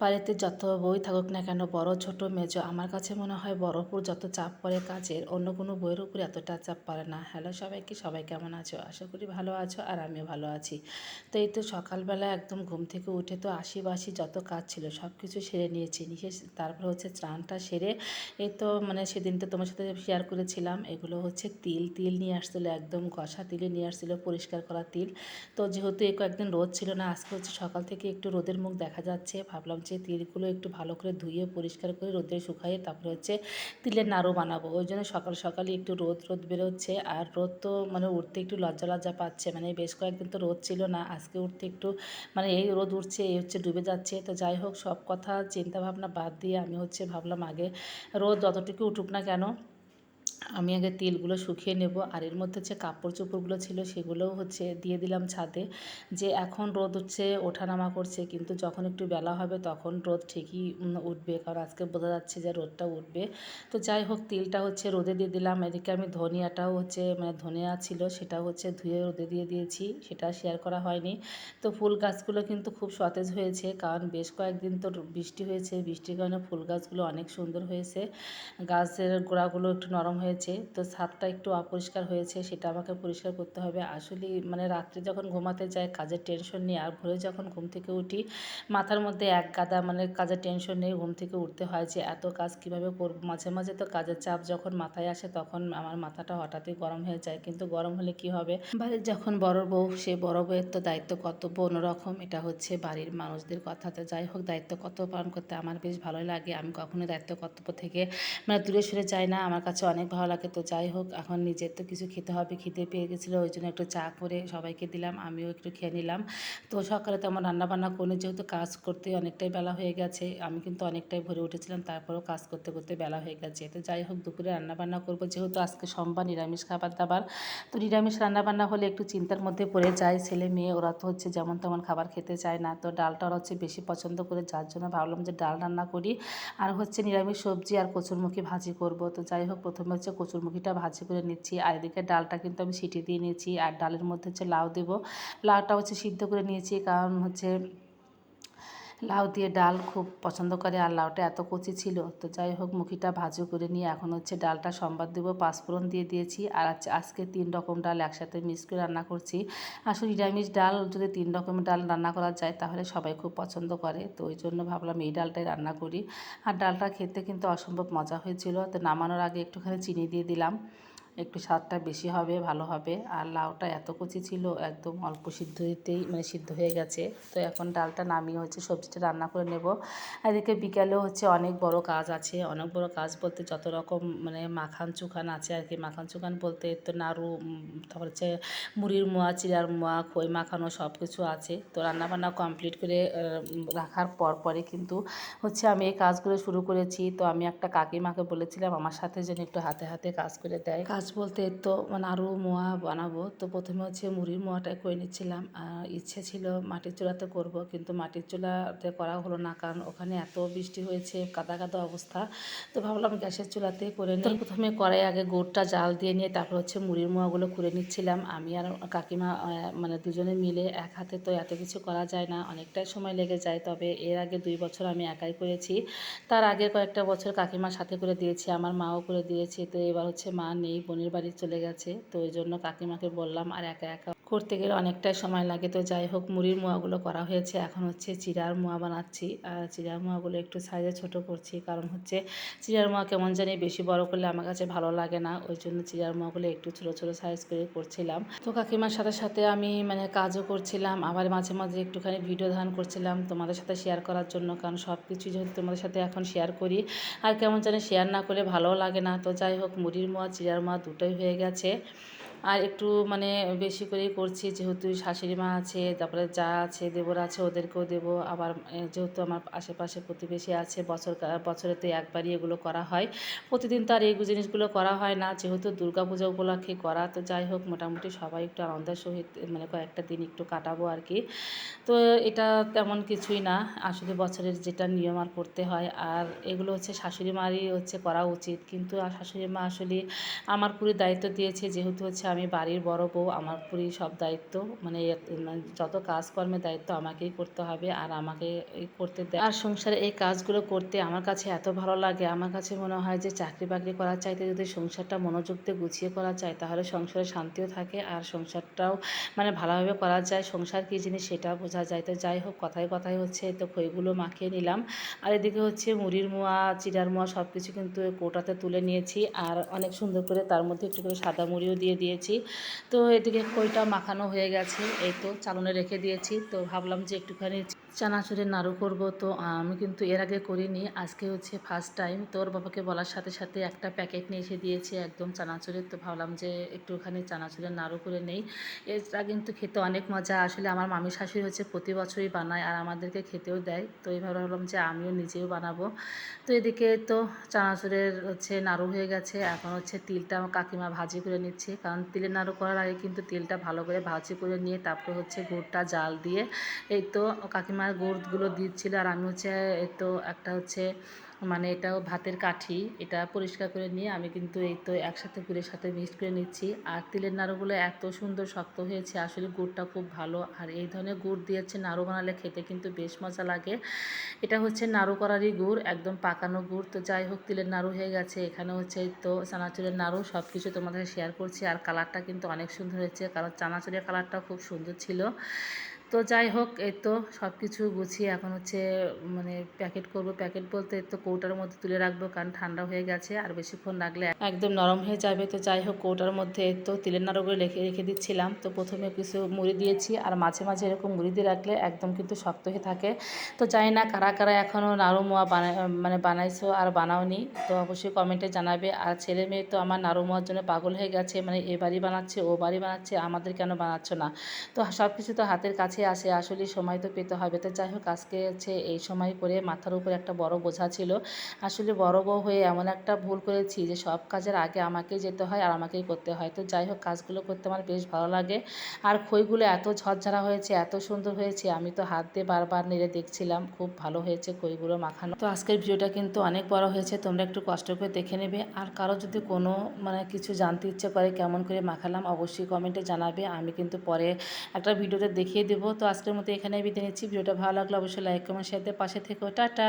বাড়িতে যত বই থাকুক না কেন, বড় ছোট মেজ, আমার কাছে মনে হয় বড় উপর যত চাপ পড়ে কাজের, অন্য কোনো বইয়ের উপর এতটা চাপ পড়ে না। হ্যালো সবাইকে, সবাই কেমন আছো? আশা করি ভালো আছো আর আমিও ভালো আছি। তো এই তো সকালবেলা একদম ঘুম থেকে উঠে তো আশি বাসি যত কাজ ছিল সব কিছু সেরে নিয়েছি। নিয়ে তারপর হচ্ছে স্নানটা সেরে এই তো মানে সেদিন তো তোমার সাথে শেয়ার করেছিলাম, এগুলো হচ্ছে তিল। তিল নিয়ে আসছিল একদম কষা তিলে নিয়ে আসছিল পরিষ্কার করা তিল। তো যেহেতু এই কয়েকদিন রোদ ছিল না, আজকে হচ্ছে সকাল থেকে একটু রোদের মুখ দেখা যাচ্ছে। ভাবলাম যে তিলগুলো একটু ভালো করে ধুয়ে পরিষ্কার করে রোদে শুকাইয়ে তারপরে হচ্ছে তিলের নাড়ু বানাবো। ওই জন্য সকাল সকালে একটু রোদ রোদ বেরোচ্ছে। আর রোদ তো মানে উঠতে একটু লজ্জা লজ্জা পাচ্ছে। মানে বেশ কয়েকদিন তো রোদ ছিল না, আজকে উঠতে একটু মানে এই রোদ উঠছে, এই হচ্ছে ডুবে যাচ্ছে। তো যাই হোক, সব কথা চিন্তা ভাবনা বাদ দিয়ে আমি হচ্ছে ভাবলাম আগে রোদ যতটুকু উঠুক না কেন আমি আগে তেলগুলো শুকিয়ে নেব, আর এর মধ্যে যে কাপড় চোপড়গুলো ছিল সেগুলোও হচ্ছে দিয়ে দিলাম ছাদে। যে এখন রোদ হচ্ছে, ওঠানামা করছে, কিন্তু যখন একটু বেলা হবে তখন রোদ ঠিকই উঠবে, কারণ আজকে বোঝা যাচ্ছে যে রোদটা উঠবে। তো যাই হোক, তেলটা হচ্ছে রোদে দিয়ে দিলাম, এদিকে আমি ধনিয়াটাও হচ্ছে মানে ধনিয়া ছিল সেটা হচ্ছে ধুয়ে রোদে দিয়ে দিয়েছি, সেটা শেয়ার করা হয়নি। তো ফুল গাছগুলো কিন্তু খুব সতেজ হয়েছে, কারণ বেশ কয়েকদিন তো বৃষ্টি হয়েছে, বৃষ্টির কারণে ফুল গাছগুলো অনেক সুন্দর হয়েছে। গাছের গোড়াগুলো একটু নরম হয়েছে। হয়েছে, তো ছাদটা একটু অপরিষ্কার হয়েছে, সেটা আমাকে পরিষ্কার করতে হবে। আসলে মানে রাত্রে যখন ঘুমাতে যাই, কাজের টেনশন নিয়ে আর ভোরে যখন ঘুম থেকে উঠি, মাথার মধ্যে এক গাদা মানে কাজের টেনশন নিয়ে ঘুম থেকে উঠতে হয় যে এত কাজ কীভাবে করব। মাঝে মাঝে তো কাজের চাপ যখন মাথায় আসে, তখন আমার মাথাটা হঠাৎই গরম হয়ে যায়। কিন্তু গরম হলে কি হবে? বাড়ির যখন বড় বউ, সে বড় বউয়ের তো দায়িত্ব কর্তব্য অন্যরকম। এটা হচ্ছে বাড়ির মানুষদের কথা। তো যাই হোক, দায়িত্ব কর্তব্য পালন করতে আমার বেশ ভালোই লাগে। আমি কখনোই দায়িত্ব কর্তব্য থেকে মানে দূরে সরে যাই না। আমার কাছে অনেক ভালো লাগে তো যাই হোক, এখন নিজের তো কিছু খেতে হবে, খিদে পেয়ে গেছিল, ওই জন্য একটু চা করে সবাইকে দিলাম, আমিও একটু খেয়ে নিলাম। তো সকালে তো আমার রান্নাবান্না করে যেহেতু কাজ করতে অনেকটাই বেলা হয়ে গেছে, আমি কিন্তু অনেকটাই ভরে উঠেছিলাম, তারপরেও কাজ করতে করতে বেলা হয়ে গেছে। তো যাই হোক, দুপুরে রান্নাবান্না করব, যেহেতু আজকে সোমবার নিরামিষ খাবার দাবার, তো নিরামিষ রান্নাবান্না হলে একটু চিন্তার মধ্যে পড়ে যায় ছেলে মেয়ে, ওরা তো হচ্ছে যেমন তেমন খাবার খেতে চায় না, তো ডালটা ওরা হচ্ছে বেশি পছন্দ করে, যার জন্য ভাবলাম যে ডাল রান্না করি। আর হচ্ছে নিরামিষ সবজি আর কচুরমুখী ভাজি করব, তো যাই হোক, প্রথমে হচ্ছে কচুরমুখীটা ভাজি করে নিচ্ছি। আর এদিকে ডালটা কিন্তু আমি সিটি দিয়ে নিয়েছি। আর ডালের মধ্যে হচ্ছে লাউ দেবো। লাউটা হচ্ছে সিদ্ধ করে নিয়েছি। কারণ হচ্ছে লাউ দিয়ে ডাল খুব পছন্দ করে আর লাউটা এত কচি ছিল। তো যাই হোক, মুখিটা ভাজু করে নিয়ে এখন হচ্ছে ডালটা সম্বাদ দেবো, পাঁচফোড়ন দিয়ে দিয়েছি আর আজকে তিন রকম ডাল একসাথে মিক্স করে রান্না করছি। আসলে নিরামিষ ডাল যদি তিন রকমের ডাল রান্না করা যায় তাহলে সবাই খুব পছন্দ করে। তো ওই জন্য ভাবলাম এই ডালটাই রান্না করি। আর ডালটা খেতে কিন্তু অসম্ভব মজা হয়েছিল। তো নামানোর আগে একটুখানি চিনি দিয়ে দিলাম। একটু স্বাদটা বেশি হবে, ভালো হবে। আর লাউটা এত কচি ছিল, একদম অল্প সিদ্ধ দিতেই মানে সিদ্ধ হয়ে গেছে। তো এখন ডালটা নামিয়ে হচ্ছে সবজিটা রান্না করে নেব। এদিকে বিকালেও হচ্ছে অনেক বড় কাজ আছে। অনেক বড় কাজ বলতে যত রকম মানে মাখান চুখান আছে আর কি। মাখান চুখান বলতে তো নাড়ু তারপর হচ্ছে মুড়ির মোয়া চিরার মোয়া, খই মাখানো সব কিছু আছে। তো রান্নাবান্না কমপ্লিট করে রাখার পর পরে কিন্তু হচ্ছে আমি এই কাজগুলো শুরু করেছি। তো আমি একটা কাকিমাকে বলেছিলাম, আমার সাথে যেন একটু হাতে হাতে কাজ করে দেয়। কাজ বলতে তো মানে আরও মোয়া বানাবো। তো প্রথমে হচ্ছে মুড়ির মোয়াটাই করে নিচ্ছিলাম। ইচ্ছে ছিল মাটির চুলাতে করব, কিন্তু মাটির চুলাতে করা হলো না, কারণ ওখানে এত বৃষ্টি হয়েছে, কাদা কাদা অবস্থা। তো ভাবলাম গ্যাসের চুলাতে করে নিই। প্রথমে কড়াই আগে গোড়টা জাল দিয়ে নিয়ে তারপর হচ্ছে মুড়ির মোয়াগুলো করে নিচ্ছিলাম। আমি আর কাকিমা মানে দুজনে মিলে এক হাতে তো এত কিছু করা যায় না, অনেকটাই সময় লেগে যায়। তবে এর আগে দুই বছর আমি একাই করেছি। তার আগে কয়েকটা বছর কাকিমার সাথে করে দিয়েছি, আমার মাও করে দিয়েছে। তো এবার হচ্ছে মা নেই বোনের বাড়ি চলে গেছে তো ওই জন্য কাকিমাকে বললাম আর একা একা করতে গেলে অনেকটাই সময় লাগে। তো যাই হোক, মুড়ির মোয়াগুলো করা হয়েছে। এখন হচ্ছে চিরার মোয়া বানাচ্ছি। আর চিরার মোয়াগুলো একটু সাইজে ছোট করছি। কারণ হচ্ছে চিরার মোয়া কেমন জানি বেশি বড় করলে আমার কাছে ভালো লাগে না। ওই জন্য চিরার মোয়াগুলো একটু ছোটো ছোটো সাইজ করে করছিলাম। তো কাকিমার সাথে সাথে আমি মানে কাজও করছিলাম। আবার মাঝে মাঝে একটুখানি ভিডিও ধান করছিলাম তোমাদের সাথে শেয়ার করার জন্য। কারণ সব কিছু যেহেতু তোমাদের সাথে এখন শেয়ার করি, আর কেমন জানি শেয়ার না করলে ভালোও লাগে না। তো যাই হোক, মুড়ির মোয়া চিরার মোয়া দুটোই হয়ে গেছে। আর একটু মানে বেশি করেই করছি, যেহেতু শাশুড়ি মা আছে, তারপরে যা আছে, দেবর আছে, ওদেরকেও দেবো। আবার যেহেতু আমার আশেপাশে প্রতিবেশী আছে, বছর বছরে তো একবারই এগুলো করা হয়। প্রতিদিন তো আর এই জিনিসগুলো করা হয় না, যেহেতু দুর্গা পূজা উপলক্ষে করা, তো যাই হোক, মোটামুটি সবাই একটু আনন্দের সহিত মানে কয়েকটা দিন একটু কাটাবো আর কি। তো এটা তেমন কিছুই না, আসলে বছরের যেটা নিয়ম আর করতে হয়। আর এগুলো হচ্ছে শাশুড়ি মারই হচ্ছে করা উচিত। কিন্তু আর শাশুড়ি মা আসলে আমার পুরো দায়িত্ব দিয়েছে, যেহেতু হচ্ছে আমি বাড়ির বড় বউ, আমার পুরি সব দায়িত্ব মানে মানে যত কাজকর্মের দায়িত্ব আমাকেই করতে হবে আর আমাকে এই করতে দেয় আর সংসারে এই কাজগুলো করতে আমার কাছে এত ভালো লাগে, আমার কাছে মনে হয় যে চাকরি বাকরি করার চাইতে যদি সংসারটা মনোযোগ দিয়ে গুছিয়ে করা যায় তাহলে সংসারে শান্তিও থাকে আর সংসারটাও মানে ভালোভাবে করা যায়। সংসার কী জিনিস সেটা বোঝা যায়। তো যাই হোক, কথায় কথায় হচ্ছে তো খইগুলো মাখিয়ে নিলাম। আর এদিকে হচ্ছে মুড়ির মোয়া, চিড়ার মোয়া সব কিছু কিন্তু কোটাতে তুলে নিয়েছি আর অনেক সুন্দর করে তার মধ্যে একটু করে সাদা মুড়িও দিয়ে দিয়েছি। তো এদিকে কইটা মাখানো হয়ে গেছে, এই তো চালনে রেখে দিয়েছি। তো ভাবলাম যে একটুখানি চানাচুরের নাড়ু করব। তো আমি কিন্তু এর আগে করিনি, আজকে হচ্ছে ফার্স্ট টাইম তোর বাবাকে বলার সাথে সাথে একটা প্যাকেট নিয়ে এসে দিয়েছে একদম চানাচুরের। তো ভাবলাম যে একটুখানি চানাচুরের নাড়ু করে নেই। এটা কিন্তু খেতে অনেক মজা। আসলে আমার মামি শাশুড়ি হচ্ছে প্রতি বছরই বানায় আর আমাদেরকে খেতেও দেয়। তো এইভাবে ভাবলাম যে আমিও নিজেও বানাবো। তো এদিকে তো চানাচুরের হচ্ছে নাড়ু হয়ে গেছে। এখন হচ্ছে তিলটা আমার কাকিমা ভাজি করে নিচ্ছে। কারণ তিলের নাড়ু করার আগে কিন্তু তিলটা ভালো করে ভাজি করে নিয়ে তারপরে হচ্ছে গুড়টা জাল দিয়ে এই তো কাকিমার গুড়গুলো দিচ্ছিল আর আমি হচ্ছে তো একটা হচ্ছে মানে এটাও ভাতের কাঠি, এটা পরিষ্কার করে নিয়ে আমি কিন্তু এই তো একসাথে গুড়ের সাথে মিক্সড করে নিচ্ছি। আর তিলের নাড়ুগুলো এত সুন্দর শক্ত হয়েছে, আসলে গুড়টা খুব ভালো। আর এই ধরনের গুড় দিয়েছে নাড়ু বানালে খেতে কিন্তু বেশ মজা লাগে। এটা হচ্ছে নাড়ু করারই গুড়, একদম পাকানো গুড়। তো যাই হোক, তিলের নাড়ু হয়ে গেছে। এখানে হচ্ছে তো চানাচুরের নাড়ু সব কিছু তোমাদের শেয়ার করছি। আর কালারটা কিন্তু অনেক সুন্দর হয়েছে। কারণ চানাচুরের কালারটা খুব সুন্দর ছিল। তো যাই হোক, এই তো সব কিছু গুছিয়ে এখন হচ্ছে মানে প্যাকেট করব। প্যাকেট বলতে তো কৌটার মধ্যে তুলে রাখব, কারণ ঠান্ডা হয়ে গেছে। আর বেশিক্ষণ রাখলে একদম নরম হয়ে যাবে। তো যাই হোক, কৌটার মধ্যে তো তিলের নাড়ুগুলো রেখে রেখে দিচ্ছিলাম। তো প্রথমে কিছু মুড়ি দিয়েছি, আর মাঝে মাঝে এরকম মুড়ি দিয়ে রাখলে একদম কিন্তু শক্ত হয়ে থাকে। তো জানি না, কারা কারা এখনও নাড়ু মোয়া বানায় মানে বানাইছো আর বানাওনি, তো অবশ্যই কমেন্টে জানাবে। আর ছেলে মেয়ে তো আমার নাড়ু মোয়ার জন্য পাগল হয়ে গেছে মানে এ বাড়ি বানাচ্ছে, ও বাড়ি বানাচ্ছে, আমাদের কেন বানাচ্ছ না? তো সব কিছু তো হাতের কাছে আসে আসলে সময় তো পেতে হবে। তো যাই হোক, আজকে হচ্ছে এই সময় করে মাথার উপরে একটা বড় বোঝা ছিল। আসলে বড় বউ হয়ে এমন একটা ভুল করেছি যে, সব কাজের আগে আমাকেই যেতে হয় আর আমাকেই করতে হয়। তো যাই হোক, কাজগুলো করতে আমার বেশ ভালো লাগে। আর খইগুলো এত ঝরঝরা হয়েছে, এত সুন্দর হয়েছে, আমি তো হাত দিয়ে বারবার নেড়ে দেখছিলাম, খুব ভালো হয়েছে খইগুলো মাখানো। তো আজকের ভিডিওটা কিন্তু অনেক বড় হয়েছে, তোমরা একটু কষ্ট করে দেখে নেবে। আর কারও যদি কোনো মানে কিছু জানতে ইচ্ছে করে কেমন করে মাখালাম, অবশ্যই কমেন্টে জানাবে। আমি কিন্তু পরে একটা ভিডিওতে দেখিয়ে দেবো। তো আজকের মতো এখানে বিদায় নিচ্ছি। ভিডিওটা ভালো লাগলে অবশ্যই লাইক কমেন্ট শেয়ার দিয়ে পাশে থেকো। টাটা!